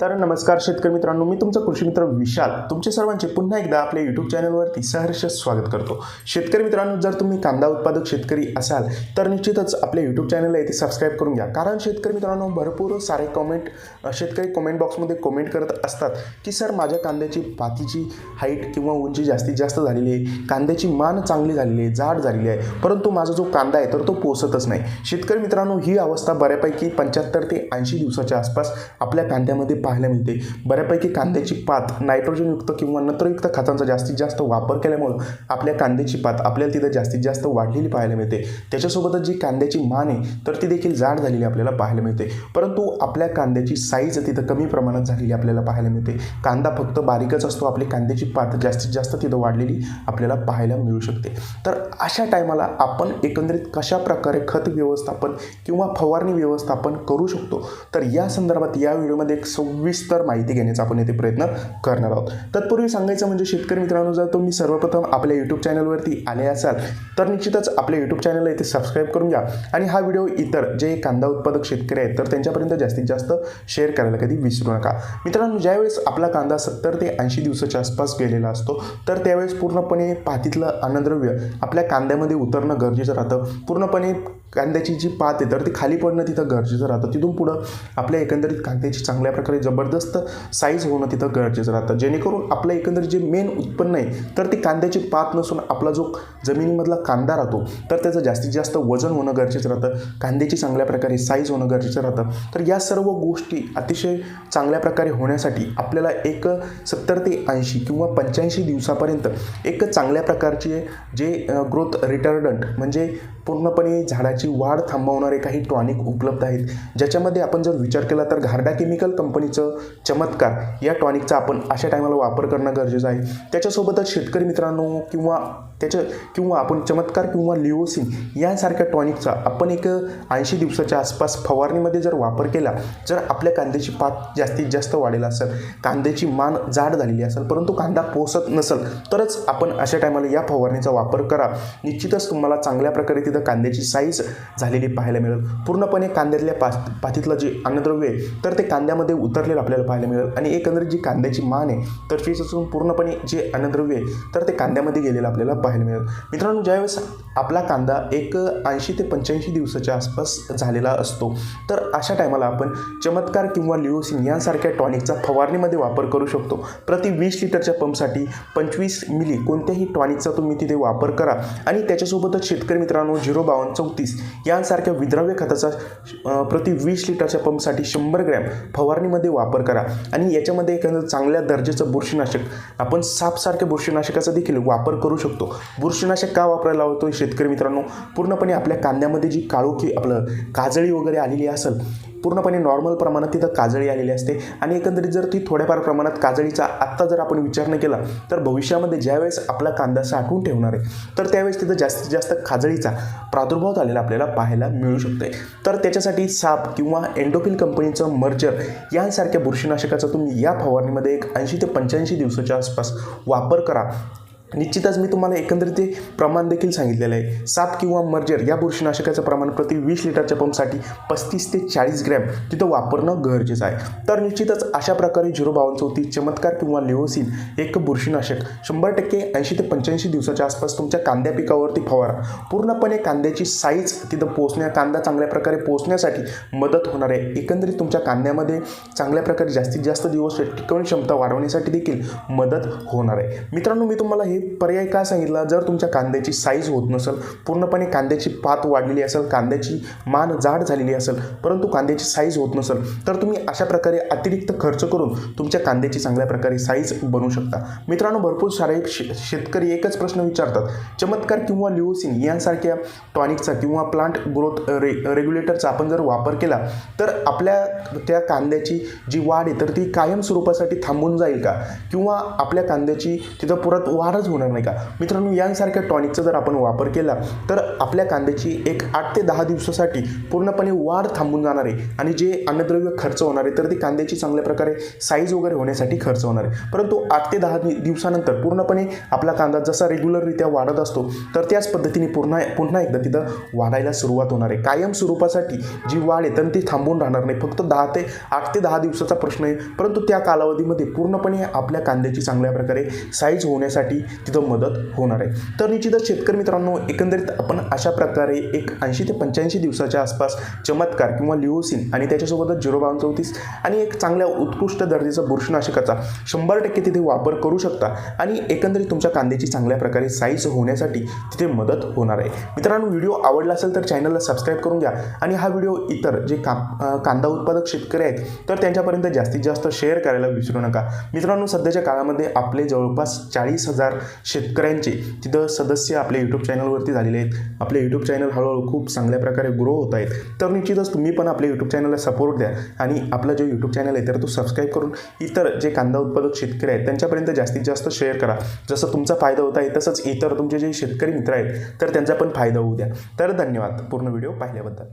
तर नमस्कार शेतकरी मित्रांनो मी तुमचा कृषी मित्र विशाल. तुमचे सर्वांचे पुन्हा एकदा आपल्या यूट्यूब चॅनलवरती सहर्ष स्वागत करतो. शेतकरी मित्रांनो जर तुम्ही कांदा उत्पादक शेतकरी असाल तर निश्चितच आपल्या यूट्यूब चॅनलला येथे सबस्क्राईब करून घ्या. कारण शेतकरी मित्रांनो भरपूर सारे कमेंट शेतकरी कमेंट बॉक्समध्ये कमेंट करत असतात की सर माझ्या कांद्याची पातीची हाईट किंवा उंची जास्तीत जास्त झालेली आहे. कांद्याची मान चांगली झालेली आहे जाड झालेली आहे. परंतु माझा जो कांदा आहे तर तो पोसतच नाही. शेतकरी मित्रांनो ही अवस्था बऱ्यापैकी पंच्याहत्तर ते ऐंशी दिवसाच्या आसपास आपल्या कांद्यामध्ये पाहायला मिळते. बऱ्यापैकी कांद्याची पात नायट्रोजनयुक्त किंवा नत्रयुक्त खतांचा जास्तीत जास्त वापर केल्यामुळं आपल्या कांद्याची पात आपल्याला तिथं जास्तीत जास्त वाढलेली पाहायला मिळते. त्याच्यासोबतच जी कांद्याची मान आहे तर ती देखील जाड झालेली आपल्याला पाहायला मिळते. परंतु आपल्या कांद्याची साईज तिथं कमी प्रमाणात झालेली आपल्याला पाहायला मिळते. कांदा फक्त बारीकच असतो आपली कांद्याची पात जास्तीत जास्त तिथं वाढलेली आपल्याला पाहायला मिळू शकते. तर अशा टायमाला आपण एकंदरीत कशा प्रकारे खत व्यवस्थापन किंवा फवारणी व्यवस्थापन करू शकतो? तर या संदर्भात या व्हिडिओमध्ये एक सविस्तर माहिती घेण्याचा आपण येथे प्रयत्न करणार आहोत. तत्पूर्वी सांगायचं म्हणजे शेतकरी मित्रांनो जर तुम्ही सर्वप्रथम आपल्या यूट्यूब चॅनलवरती आले असाल तर निश्चितच आपल्या यूट्यूब चॅनलला इथे सबस्क्राईब करून घ्या. आणि हा व्हिडिओ इतर जे कांदा उत्पादक शेतकरी आहेत तर त्यांच्यापर्यंत जास्तीत जास्त शेअर करायला कधी विसरू नका. मित्रांनो ज्यावेळेस आपला कांदा सत्तर ते ऐंशी दिवसाच्या आसपास गेलेला असतो तर त्यावेळेस पूर्णपणे पातीतलं अन्नद्रव्य आपल्या कांद्यामध्ये उतरणं गरजेचं राहतं. पूर्णपणे कांद्याची जी पात आहे तर ती खाली पडणं तिथं गरजेचं राहतं. तिथून पुढं आपल्या एकंदरीत कांद्याची चांगल्या प्रकारे जबरदस्त साईज होणं तिथं गरजेचं राहतं. जेणेकरून आपलं एकंदरीत जे मेन उत्पन्न आहे तर ती कांद्याची पात नसून आपला जो जमिनीमधला कांदा राहतो तर त्याचं जास्तीत जास्त वजन होणं गरजेचं राहतं. कांद्याची चांगल्या प्रकारे साईज होणं गरजेचं राहतं. तर या सर्व गोष्टी अतिशय चांगल्या प्रकारे होण्यासाठी आपल्याला एक सत्तर ते ऐंशी किंवा पंच्याऐंशी दिवसापर्यंत एक चांगल्या प्रकारचे जे ग्रोथ रिटर्डंट म्हणजे पूर्णपणे झाडाची वाढ थांबवणारे काही टॉनिक उपलब्ध आहेत. ज्याच्यामध्ये आपण जर विचार केला तर घारडा केमिकल कंपनीचं चमत्कार या टॉनिकचा आपण अशा टायमाला वापर करणं गरजेचं आहे. त्याच्यासोबतच शेतकरी मित्रांनो किंवा त्याच्या किंवा आपण चमत्कार किंवा लिओसिन यांसारख्या टॉनिकचा आपण एक ऐंशी दिवसाच्या आसपास फवारणीमध्ये जर वापर केला जर आपल्या कांद्याची पात जास्तीत जास्त वाढेल असेल कांद्याची मान जाड झालेली असेल परंतु कांदा पोसत नसेल तरच आपण अशा टायमाला या फवारणीचा वापर करा. निश्चितच तुम्हाला चांगल्या प्रकारे तिथं कांद्याची साईज झालेली पाहायला मिळेल. पूर्णपणे कांद्यातल्या पा पातीतलं जे अन्नद्रव्य आहे तर ते कांद्यामध्ये उतरलेलं आपल्याला पाहायला मिळेल. आणि एकंदरीत जी कांद्याची मान आहे तर तीच असून पूर्णपणे जे अन्नद्रव्य आहे तर ते कांद्यामध्ये गेलेलं आपल्याला पाहायला मिळेल. मित्रांनो ज्यावेळेस आपला कांदा एक ऐंशी ते पंच्याऐंशी दिवसाच्या आसपास झालेला असतो तर अशा टायमाला आपण चमत्कार किंवा लिओसिन यांसारख्या टॉनिकचा फवारणीमध्ये वापर करू शकतो. प्रति वीस लिटरच्या पंपसाठी पंचवीस मिली कोणत्याही टॉनिकचा तुम्ही तिथे वापर करा. आणि त्याच्यासोबतच शेतकरी मित्रांनो झिरो बावन्न चौतीस यांसारख्या विद्राव्य खताचा प्रति वीस लिटरच्या पंपसाठी शंभर ग्रॅम फवारणीमध्ये वापर करा. आणि याच्यामध्ये एखादं चांगल्या दर्जाचं बुरशीनाशक आपण सापसारख्या बुरशीनाशकाचा देखील वापर करू शकतो. बुरशीनाशक का वापरायला लावतो शेतकरी मित्रांनो? पूर्णपणे आपल्या कांद्यामध्ये जी काळोखी आपलं काजळी वगैरे आलेली असेल पूर्णपणे नॉर्मल प्रमाणात तिथं काजळी आलेली असते. आणि एकंदरीत जर ती थोड्याफार प्रमाणात काजळीचा आत्ता जर आपण विचार नाही केला तर भविष्यामध्ये ज्यावेळेस आपला कांदा साठवून ठेवणार आहे तर त्यावेळेस तिथं जास्तीत जास्त काजळीचा प्रादुर्भाव झालेला आपल्याला पाहायला मिळू शकते. तर त्याच्यासाठी साप किंवा एन्डोफिल कंपनीचं मर्जर यांसारख्या बुरशीनाशकाचा तुम्ही या फवारणीमध्ये एक ऐंशी ते पंच्याऐंशी दिवसाच्या आसपास वापर करा. निश्चितच मी तुम्हाला एकंदरीत ते प्रमाण देखील सांगितलेलं आहे. साप किंवा मर्जर या बुरशीनाशकाचं प्रमाण प्रति वीस लिटरच्या पंपसाठी पस्तीस ते चाळीस ग्रॅम तिथं वापरणं गरजेचं आहे. तर निश्चितच अशा प्रकारे झिरो बावन चौथी चमत्कार किंवा लिओसिन एक बुरशीनाशक शंभर टक्के ऐंशी ते पंच्याऐंशी दिवसाच्या आसपास तुमच्या कांद्या पिकावरती फवारा. पूर्णपणे कांद्याची साईज तिथं पोचण्या कांदा चांगल्या प्रकारे पोचण्यासाठी मदत होणार आहे. एकंदरीत तुमच्या कांद्यामध्ये चांगल्या प्रकारे जास्तीत जास्त दिवस टिकवण क्षमता वाढवण्यासाठी देखील मदत होणार आहे. मित्रांनो मी तुम्हाला हे पर्याय का सांगितला? जर तुमच्या कांद्याची साईज होत नसेल पूर्णपणे कांद्याची पात वाढलेली असेल कांद्याची मान जाड झालेली असेल परंतु कांद्याची साईज होत नसेल तर तुम्ही अशा प्रकारे अतिरिक्त खर्च करून तुमच्या कांद्याची चांगल्या प्रकारे साईज बनवू शकता. मित्रांनो भरपूर सारे शे शेतकरी एकच प्रश्न विचारतात. चमत्कार किंवा लिओसिन यांसारख्या टॉनिकचा किंवा प्लांट ग्रोथ रे रेग्युलेटरचा आपण जर वापर केला तर आपल्या त्या कांद्याची जी वाढ आहे तर ती कायम स्वरूपासाठी थांबून जाईल का? किंवा आपल्या कांद्याची तिथं पुरत वाढच होणार नाही का? मित्रांनो यांसारख्या टॉनिकचा जर आपण वापर केला तर आपल्या कांद्याची एक आठ ते दहा दिवसासाठी पूर्णपणे वाढ थांबून जाणार आहे. आणि जे अन्नद्रव्य खर्च होणार आहे तर ती कांद्याची चांगल्या प्रकारे साईज वगैरे होण्यासाठी खर्च होणार आहे. परंतु आठ ते दहा दिवसानंतर पूर्णपणे आपला कांदा जसा रेग्युलररित्या वाढत असतो तर त्याच पद्धतीने पुन्हा पुन्हा एकदा तिथं वाढायला सुरुवात होणार आहे. कायम स्वरूपासाठी जी वाढ आहे तर ती थांबून राहणार नाही. फक्त दहा ते आठ ते दहा दिवसाचा प्रश्न आहे. परंतु त्या कालावधीमध्ये पूर्णपणे आपल्या कांद्याची चांगल्या प्रकारे साईज होण्यासाठी तिथं मदत होणार आहे. तर निश्चितच शेतकरी मित्रांनो एकंदरीत आपण अशा प्रकारे एक ऐंशी ते पंच्याऐंशी दिवसाच्या आसपास चमत्कार किंवा लिओसिन आणि त्याच्यासोबतच झिरो बावन चौतीस आणि एक चांगल्या उत्कृष्ट दर्जाचा बुरशीनाशकाचा शंभर टक्के तिथे वापर करू शकता आणि एकंदरीत तुमच्या कांद्याची चांगल्या प्रकारे साईज होण्यासाठी तिथे मदत होणार आहे. मित्रांनो व्हिडिओ आवडला असेल तर चॅनलला सबस्क्राईब करून घ्या आणि हा व्हिडिओ इतर जे का कांदा उत्पादक शेतकरी आहेत तर त्यांच्यापर्यंत जास्तीत जास्त शेअर करायला विसरू नका. मित्रांनो सध्याच्या काळामध्ये आपले जवळपास चाळीस हजार शेतकऱ्यांचे. तिथं सदस्य आपल्या यूट्यूब चॅनलवरती झालेले आहेत. आपले यूट्यूब चॅनल हळूहळू खूप चांगल्या प्रकारे ग्रो होत आहेत. तर निश्चितच तुम्ही पण आपल्या यूट्यूब चॅनलला सपोर्ट द्या आणि आपला जो यूट्यूब चॅनल आहे तर तो सबस्क्राईब करून इतर जे कांदा उत्पादक शेतकरी आहेत त्यांच्यापर्यंत जास्तीत जास्त शेअर करा. जसं तुमचा फायदा होत आहे तसंच इतर तुमचे जे शेतकरी मित्र आहेत तर त्यांचा पण फायदा होऊ द्या. तर धन्यवाद. पूर्ण व्हिडिओ पाहिल्याबद्दल.